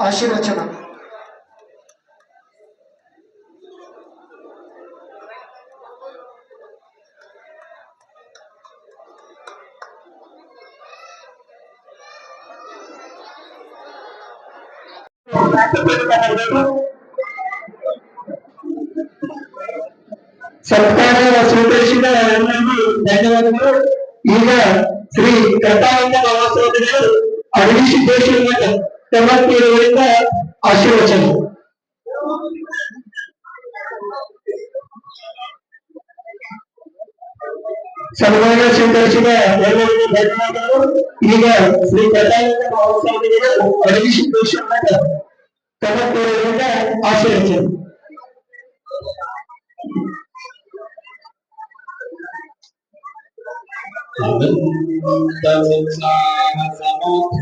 ఆశీర్వచన. సత్కారంగా స్వీకరించిన ధన్యవాదములు. ఈయన శ్రీ కట్టానంద బాబాసాహెబ్ గారు అడిగి సిద్ధేశ్వర ಸಿದ್ದೇಶ್ವರ ಮಠ ತಮ್ಮತ್ತಿರುವರಿಂದ ಆಶೀರ್ವಚನ ಸನ್ಮಾನ ಸ್ವೀಕರಿಸಿದ ಎಲ್ಲರಿಗೂ ಧನ್ಯವಾದಗಳು ಈಗ ಶ್ರೀ ಕಟ್ಟಾಯಿಂದ ಬಾಬಾಸ್ವಾಮಿಗಳು ಅಡವಿ ಸಿದ್ದೇಶ್ವರ ಮಠ ತಮ್ಮತ್ತಿರುವರಿಂದ ಆಶೀರ್ವಚನ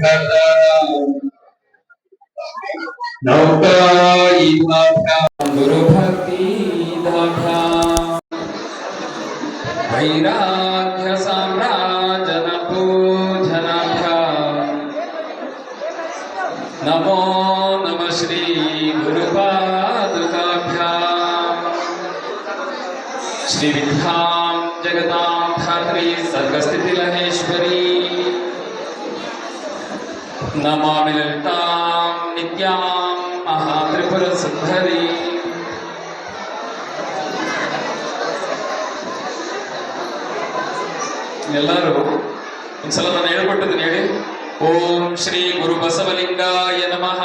वैराग्य गुरुभक्तिदाभ्यां वैराग्यसाम्राजनपूजनाभ्या नमो नमः श्रीगुरुपादुकाभ्यां श्रीविद्यां जगतां धात्री सर्गस्थितिलहेश्वरी। नमामि ಚಂದ್ರ ಸಿಂಹರಿ ಎಲ್ಲರೂ ಒಂದ್ಸಲ ನಾನು ಹೇಳ್ಕೊಟ್ಟಿದ್ದೀನಿ ಹೇಳಿ. ಓಂ ಶ್ರೀ ಗುರು ಬಸವಲಿಂಗಾಯ ನಮಃ.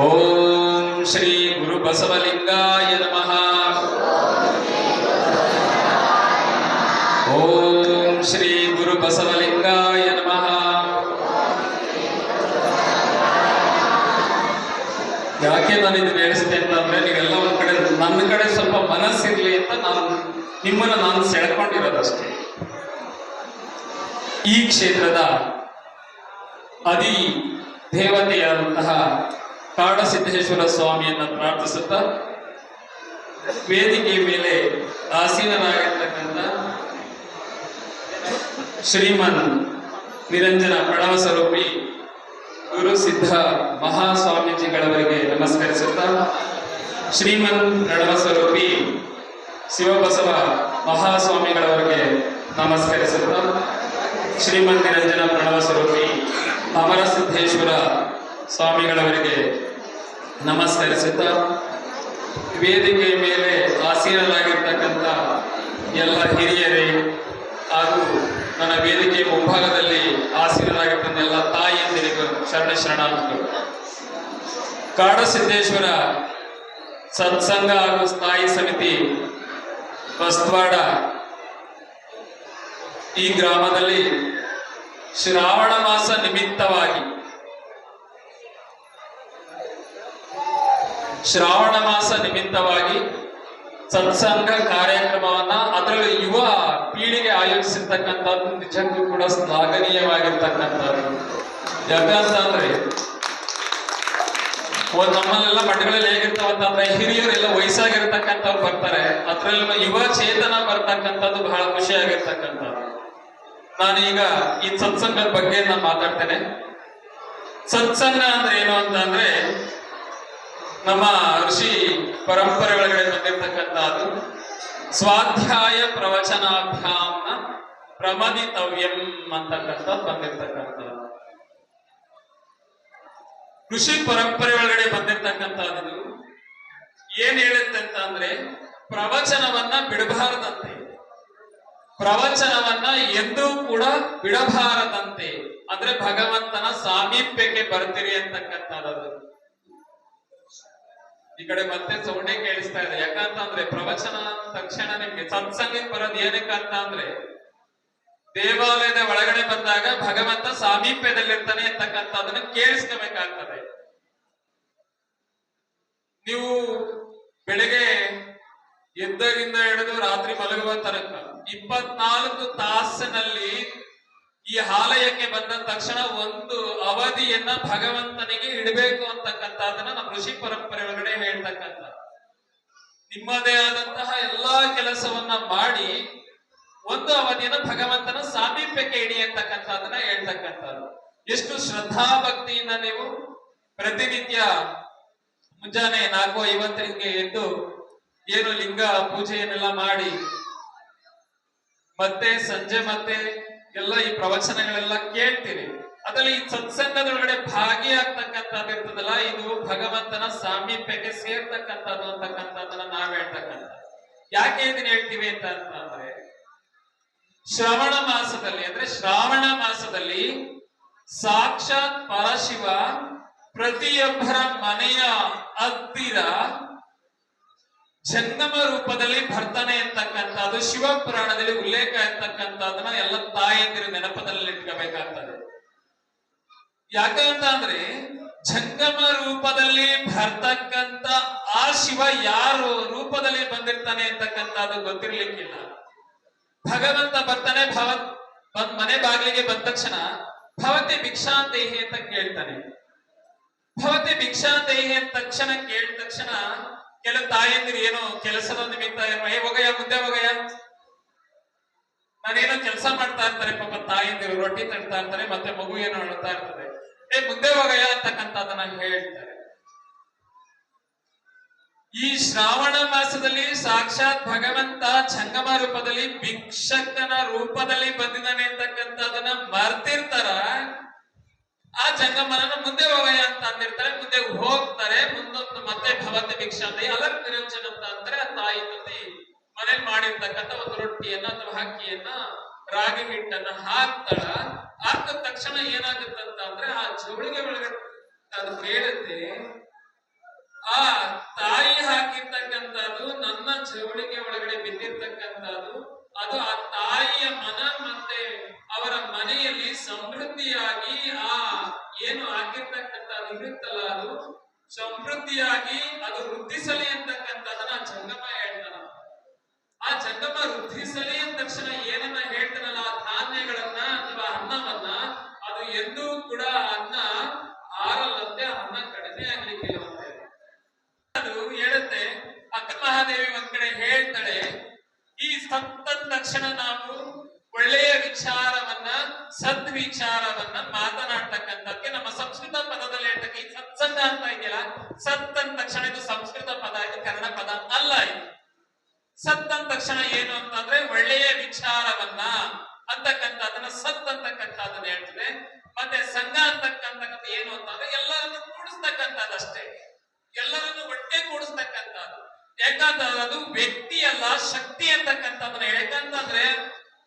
ಓಂ ಶ್ರೀ ಗುರು ಬಸವಲಿಂಗಾಯ ನಮಃ. ಓಂ ಶ್ರೀ ಗುರು ಬಸವಲಿಂಗಾಯ ಯಾಕೆ ನಾನು ಇದನ್ನ ಹೇಳಿಸ್ತೇನೆ ಅಂತಂದ್ರೆ ನೀವೆಲ್ಲ ಒಂದ್ ಕಡೆ ನನ್ನ ಕಡೆ ಸ್ವಲ್ಪ ಮನಸ್ಸಿರ್ಲಿ ಅಂತ ನಾನು ನಿಮ್ಮನ್ನ ನಾನು ಸೆಳ್ಕೊಂಡಿರೋದಷ್ಟೇ ಈ ಕ್ಷೇತ್ರದ ಅದಿ ದೇವತೆಯಾದಂತಹ ಕಾಡಸಿದ್ದೇಶ್ವರ ಸ್ವಾಮಿಯನ್ನ ಪ್ರಾರ್ಥಿಸುತ್ತಾ ವೇದಿಕೆ ಮೇಲೆ ಆಸೀನರಾಗಿರ್ತಕ್ಕಂಥ ಶ್ರೀಮನ್ ನಿರಂಜನ ಪ್ರಣವ ಸ್ವರೂಪಿ ಗುರು ಸಿದ್ಧ ಮಹಾಸ್ವಾಮೀಜಿಗಳವರಿಗೆ ನಮಸ್ಕರಿಸುತ್ತಾ ಶ್ರೀಮನ್ ಪ್ರಣವ ಸ್ವರೂಪಿ ಶಿವಬಸವ ಮಹಾಸ್ವಾಮಿಗಳವರಿಗೆ ನಮಸ್ಕರಿಸುತ್ತಾ ಶ್ರೀಮನ್ ನಿರಂಜನ ಪ್ರಣವ ಸ್ವರೂಪಿ ಅಮರಸಿದ್ದೇಶ್ವರ ಸ್ವಾಮಿಗಳವರಿಗೆ ನಮಸ್ಕರಿಸುತ್ತಾ ವೇದಿಕೆ ಮೇಲೆ ಆಸೀನರಾಗಿರ್ತಕ್ಕಂಥ ಎಲ್ಲ ಹಿರಿಯರೇ ಹಾಗೂ ನನ್ನ ವೇದಿಕೆ ಮುಂಭಾಗದಲ್ಲಿ ಆಸೀನರಾಗಿರ್ತಕ್ಕಂಥ ಎಲ್ಲ ತಾಯಿಯಂದಿರಿಗೂ ಶರಣ ಶರಣಾರ್ಥಿಗಳು ಕಾಡಸಿದ್ದೇಶ್ವರ ಸತ್ಸಂಗ ಹಾಗೂ ಸ್ಥಾಯಿ ಸಮಿತಿ, ಬಸ್ವಾಡ. ಈ ಗ್ರಾಮದಲ್ಲಿ ಶ್ರಾವಣ ಮಾಸ ನಿಮಿತ್ತವಾಗಿ ಶ್ರಾವಣ ಮಾಸ ನಿಮಿತ್ತವಾಗಿ ಸತ್ಸಂಗ ಕಾರ್ಯಕ್ರಮವನ್ನ ಅದರಲ್ಲೂ ಯುವ ಪೀಳಿಗೆ ಆಯೋಜಿಸಿರ್ತಕ್ಕಂಥದ್ದು, ನಿಜಕ್ಕೂ ಕೂಡ ಶ್ಲಾಘನೀಯವಾಗಿರ್ತಕ್ಕಂಥದ್ದು. ಯಾಕಂತಂದ್ರೆ ಒಂದ್ ನಮ್ಮಲ್ಲೆಲ್ಲ ಮಠಗಳಲ್ಲಿ ಹೇಗಿರ್ತಾವ ಅಂತಂದ್ರೆ ಹಿರಿಯರೆಲ್ಲ ವಯಸ್ಸಾಗಿರ್ತಕ್ಕಂಥವ್ರು ಬರ್ತಾರೆ. ಅದ್ರಲ್ಲೂ ಯುವ ಚೇತನ ಬರ್ತಕ್ಕಂಥದ್ದು ಬಹಳ ಖುಷಿಯಾಗಿರ್ತಕ್ಕಂಥದ್ದು. ನಾನೀಗ ಈ ಸತ್ಸಂಗದ ಬಗ್ಗೆ ನಾನು ಮಾತಾಡ್ತೇನೆ. ಸತ್ಸಂಗ ಅಂದ್ರೆ ಏನು ಅಂತಂದ್ರೆ ನಮ್ಮ ಋಷಿ ಪರಂಪರೆ ಒಳಗಡೆ ಬಂದಿರತಕ್ಕಂಥದ್ದು. ಸ್ವಾಧ್ಯಾಯ ಪ್ರವಚನಾಭ್ಯಾಮ್ನ ಪ್ರಮದಿತವ್ಯಂ ಅಂತಕ್ಕಂಥದ್ದು ಬಂದಿರತಕ್ಕಂಥದ್ದು. ಋಷಿ ಪರಂಪರೆ ಒಳಗಡೆ ಬಂದಿರ್ತಕ್ಕಂಥದ್ದು ಏನ್ ಹೇಳುತ್ತೆ ಅಂತ ಅಂದ್ರೆ ಪ್ರವಚನವನ್ನ ಬಿಡಬಾರದಂತೆ. ಪ್ರವಚನವನ್ನ ಎಂದೂ ಕೂಡ ಬಿಡಬಾರದಂತೆ. ಅಂದ್ರೆ ಭಗವಂತನ ಸಾಮೀಪ್ಯಕ್ಕೆ ಬರ್ತೀರಿ ಅಂತಕ್ಕಂಥದ್ದು. ಈ ಕಡೆ ಮತ್ತೆ ಸೌಂಡೆ ಕೇಳಿಸ್ತಾ ಇದೆ. ಯಾಕಂತಂದ್ರೆ ಪ್ರವಚನ ತಕ್ಷಣ ನಿಮ್ಗೆ ಸತ್ಸಂಗಕ್ಕೆ ಬರೋದು ಏನಕ್ಕಂತ ಅಂದ್ರೆ ದೇವಾಲಯದ ಒಳಗಡೆ ಬಂದಾಗ ಭಗವಂತ ಸಾಮೀಪ್ಯದಲ್ಲಿರ್ತಾನೆ ಅಂತಕ್ಕಂಥದನ್ನ ಕೇಳಿಸ್ಕೋಬೇಕಾಗ್ತದೆ. ನೀವು ಬೆಳಿಗ್ಗೆ ಎದ್ದಾಗಿಂದ ಹಿಡಿದು ರಾತ್ರಿ ಮಲಗುವ ತನಕ ಇಪ್ಪತ್ನಾಲ್ಕು ತಾಸಿನಲ್ಲಿ ಈ ಆಲಯಕ್ಕೆ ಬಂದ ತಕ್ಷಣ ಒಂದು ಅವಧಿಯನ್ನ ಭಗವಂತನಿಗೆ ಇಡಬೇಕು ಅಂತಕ್ಕಂಥದ್ದನ್ನ ನಮ್ಮ ಋಷಿ ಪರಂಪರೆ ಒಳಗಡೆ ಹೇಳ್ತಕ್ಕಂಥ ನಿಮ್ಮದೇ ಆದಂತಹ ಎಲ್ಲಾ ಕೆಲಸವನ್ನ ಮಾಡಿ ಒಂದು ಅವಧಿಯನ್ನು ಭಗವಂತನ ಸಾಮೀಪ್ಯಕ್ಕೆ ಇಡಿ ಅಂತಕ್ಕಂಥದ್ದನ್ನ ಹೇಳ್ತಕ್ಕಂಥದ್ದು. ಎಷ್ಟು ಶ್ರದ್ಧಾ ಭಕ್ತಿಯಿಂದ ನೀವು ಪ್ರತಿನಿತ್ಯ ಮುಂಜಾನೆ ನಾಲ್ಕು ಐವತ್ತರಿಗೆ ಎದ್ದು ಏನು ಲಿಂಗ ಪೂಜೆಯನ್ನೆಲ್ಲ ಮಾಡಿ, ಮತ್ತೆ ಸಂಜೆ ಮತ್ತೆ ಎಲ್ಲ ಈ ಪ್ರವಚನಗಳೆಲ್ಲ ಕೇಳ್ತೀರಿ ಅದ್ರಲ್ಲಿ ಈ ಸತ್ಸಂಗದೊಳಗಡೆ ಭಾಗಿಯಾಗ್ತಕ್ಕಂಥದ್ದು ಇರ್ತದಲ್ಲ, ಇದು ಭಗವಂತನ ಸಾಮೀಪ್ಯಕ್ಕೆ ಸೇರ್ತಕ್ಕಂಥದ್ದು ಅಂತಕ್ಕಂಥದ್ದನ್ನ ನಾವ್ ಹೇಳ್ತಕ್ಕಂಥ. ಯಾಕೆ ಇದನ್ನ ಹೇಳ್ತೀವಿ ಅಂತ ಅಂತಂದ್ರೆ ಶ್ರವಣ ಮಾಸದಲ್ಲಿ, ಅಂದ್ರೆ ಶ್ರಾವಣ ಮಾಸದಲ್ಲಿ ಸಾಕ್ಷಾತ್ ಪರಶಿವ ಪ್ರತಿಯೊಬ್ಬರ ಮನೆಯ ಹತ್ತಿರ ಜಂಗಮ ರೂಪದಲ್ಲಿ ಭರ್ತನೆ ಅಂತಕ್ಕಂಥದ್ದು ಶಿವಪುರಾಣದಲ್ಲಿ ಉಲ್ಲೇಖ ಇರ್ತಕ್ಕಂಥದ್ದನ್ನ ಎಲ್ಲ ತಾಯಂದಿರು ನೆನಪದಲ್ಲಿ ಇಟ್ಕೋಬೇಕಾಗ್ತದೆ. ಯಾಕಂತ ಅಂದ್ರೆ, ಜಂಗಮ ರೂಪದಲ್ಲಿ ಬರ್ತಕ್ಕಂತ ಆ ಶಿವ ಯಾರು ರೂಪದಲ್ಲಿ ಬಂದಿರ್ತಾನೆ ಅಂತಕ್ಕಂಥದ್ದು ಗೊತ್ತಿರ್ಲಿಕ್ಕಿಲ್ಲ. ಭಗವಂತ ಬರ್ತಾನೆ, ಭವ ಮನೆ ಬಾಗಿಲಿಗೆ ಬಂದ ತಕ್ಷಣ ಭವತಿ ಭಿಕ್ಷಾಂತೇಹಿ ಅಂತ ಕೇಳ್ತಾನೆ. ಭವತಿ ಭಿಕ್ಷಾಂದೇಹಿ ಅಂತ ತಕ್ಷಣ ಕೇಳಿದ ತಕ್ಷಣ ಕೆಲವು ತಾಯಂದಿರು ಏನೋ ಕೆಲಸದ ನಿಮಿತ್ತ ಏನೋ, ಏ, ಹೋಗಯ್ಯ, ಮುಂದೆ ಹೋಗಯ್ಯ. ನಾನೇನೋ ಕೆಲಸ ಮಾಡ್ತಾ ಇರ್ತಾರೆ, ಪಾಪ ತಾಯಂದಿರು ರೊಟ್ಟಿ ತಡ್ತಾ ಇರ್ತಾರೆ, ಮತ್ತೆ ಮಗು ಏನೋ ಅಳ್ತಾ ಇರ್ತದೆ. ಏ, ಮುಂದೆ ಹೋಗಯ್ಯ ಅಂತಕ್ಕಂಥದ್ದನ್ನ ಹೇಳ್ತಾರೆ. ಈ ಶ್ರಾವಣ ಮಾಸದಲ್ಲಿ ಸಾಕ್ಷಾತ್ ಭಗವಂತ ಜಂಗಮ ರೂಪದಲ್ಲಿ ಭಿಕ್ಷಕನ ರೂಪದಲ್ಲಿ ಬಂದಿದ್ದಾನೆ ಅಂತಕ್ಕಂಥದನ್ನ ಮರ್ತಿರ್ತಾರ ಭಿಕ್ಷಾಂತಿ ಅಲರ್ ನಿರಂಜನ ಅಂತ ಅಂದ್ರೆ ತಾಯಿ ತಂದೆ ಮನೇಲಿ ಮಾಡಿರ್ತಕ್ಕಂಥ ಒಂದು ರೊಟ್ಟಿಯನ್ನ ಅಥವಾ ಅಕ್ಕಿಯನ್ನ, ರಾಗಿ ಹಿಟ್ಟನ್ನ ಹಾಕ್ತಾಳ. ಹಾಕಿದ ತಕ್ಷಣ ಏನಾಗುತ್ತಂತ ಅಂದ್ರೆ ಆ ಜವಳಿಗೆ ಒಳಗಡೆ ಅದು ಬೇಡುತ್ತೆ ಆ ತಾಯಿ ಹಾಕಿರ್ತಕ್ಕಂಥದ್ದು ನನ್ನ ಜವಳಿಗೆ ಒಳಗಡೆ ಬಿದ್ದಿರ್ತಕ್ಕಂಥದ್ದು. ಅದು ಆ ತಾಯಿಯ ಮನ ಮತ್ತೆ ಅವರ ಮನೆಯಲ್ಲಿ ಸಮೃದ್ಧಿಯಾಗಿ ಆ ಏನು ಹಾಕಿರ್ತಕ್ಕಂಥ ಇರುತ್ತಲ್ಲ ಅದು ಸಮೃದ್ಧಿಯಾಗಿ ಅದು ವೃದ್ಧಿಸಲಿ ಅಂತಕ್ಕಂಥದನ್ನ ಜಂಗಮ ಹೇಳ್ತಾನ. ಆ ಜಂಗಮ ವೃದ್ಧಿಸಲಿ ಅಂದ ತಕ್ಷಣ ಏನನ್ನ ಹೇಳ್ತಾನಲ್ಲ, ಆ ಧಾನ್ಯಗಳನ್ನ ಅಥವಾ ಅನ್ನವನ್ನ ಅದು ಎಂದೂ ಕೂಡ ಅನ್ನ ಆರಲ್ಲಂತೆ ಅನ್ನ ಕಡಿಮೆ ಆಗ್ಲಿಕ್ಕಿಲ್ಲವಂತೆ ಅದು ಹೇಳುತ್ತೆ ಅಕ್ಕ ಮಹಾದೇವಿ ಒಂದ್ ಕಡೆ ಹೇಳ್ತಾಳೆ ಈ ಸತ್ತ ತಕ್ಷಣ ನಾವು ಒಳ್ಳೆಯ ವಿಚಾರವನ್ನ ಸದ್ವಿಚಾರವನ್ನ ಮಾತನಾಡ್ತಕ್ಕಂಥದ್ಕೆ ನಮ್ಮ ಸಂಸ್ಕೃತ ಪದದಲ್ಲಿ ಹೇಳ್ತಕ್ಕ ಈ ಸತ್ಸಂಗ ಅಂತ ಇದೆಯಲ್ಲ ಸತ್ ಅಂದ ತಕ್ಷಣ ಇದು ಸಂಸ್ಕೃತ ಪದ ಇದು ಕನ್ನಡ ಪದ ಅಲ್ಲ ಇದು. ಸತ್ ಅಂದ ತಕ್ಷಣ ಏನು ಅಂತಂದ್ರೆ ಒಳ್ಳೆಯ ವಿಚಾರವನ್ನ ಅಂತಕ್ಕಂಥದನ್ನ ಸತ್ ಅಂತಕ್ಕಂಥದನ್ನ ಹೇಳ್ತದೆ. ಮತ್ತೆ ಸಂಘ ಅಂತಕ್ಕಂತಕ್ಕಂಥ ಏನು ಅಂತಂದ್ರೆ ಎಲ್ಲರನ್ನು ಕೂಡಿಸ್ತಕ್ಕಂಥದ್ದಷ್ಟೇ ಎಲ್ಲರನ್ನು ಒಟ್ಟೆ ಕೂಡಿಸ್ತಕ್ಕಂಥದ್ದು. ಯಾಕಂತಂದ್ರೆ ಅದು ವ್ಯಕ್ತಿ ಅಲ್ಲ, ಶಕ್ತಿ ಅಂತಕ್ಕಂಥದ್ದನ್ನ ಯಾಕಂತಂದ್ರೆ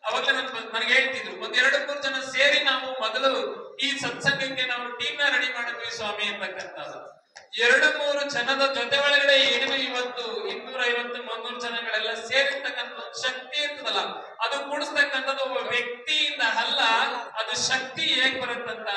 ಅವಾಗ ನನಗೆ ಹೇಳ್ತಿದ್ರು ಒಂದ್ ಎರಡು ಮೂರು ಜನ ಸೇರಿ ನಾವು ಮೊದಲು ಈ ಸತ್ಸಂಗಕ್ಕೆ ನಾವು ಟೀಮ್ ರೆಡಿ ಮಾಡಿದ್ವಿ ಸ್ವಾಮಿ ಅಂತಕ್ಕಂಥದ್ದು. ಎರಡು ಮೂರು ಜನದ ಜೊತೆ ಒಳಗಡೆ ಏನು ಇವತ್ತು ಇನ್ನೂರ ಐವತ್ತು ಮುನ್ನೂರು ಜನಗಳೆಲ್ಲ ಸೇರಿರ್ತಕ್ಕಂಥ ಶಕ್ತಿ ಇರ್ತದಲ್ಲ, ಅದು ಕೂಡಿಸ್ತಕ್ಕಂಥದ್ದು ಒಬ್ಬ ವ್ಯಕ್ತಿಯಿಂದ ಅಲ್ಲ, ಅದು ಶಕ್ತಿ ಹೇಗ್ ಬರುತ್ತಂತ.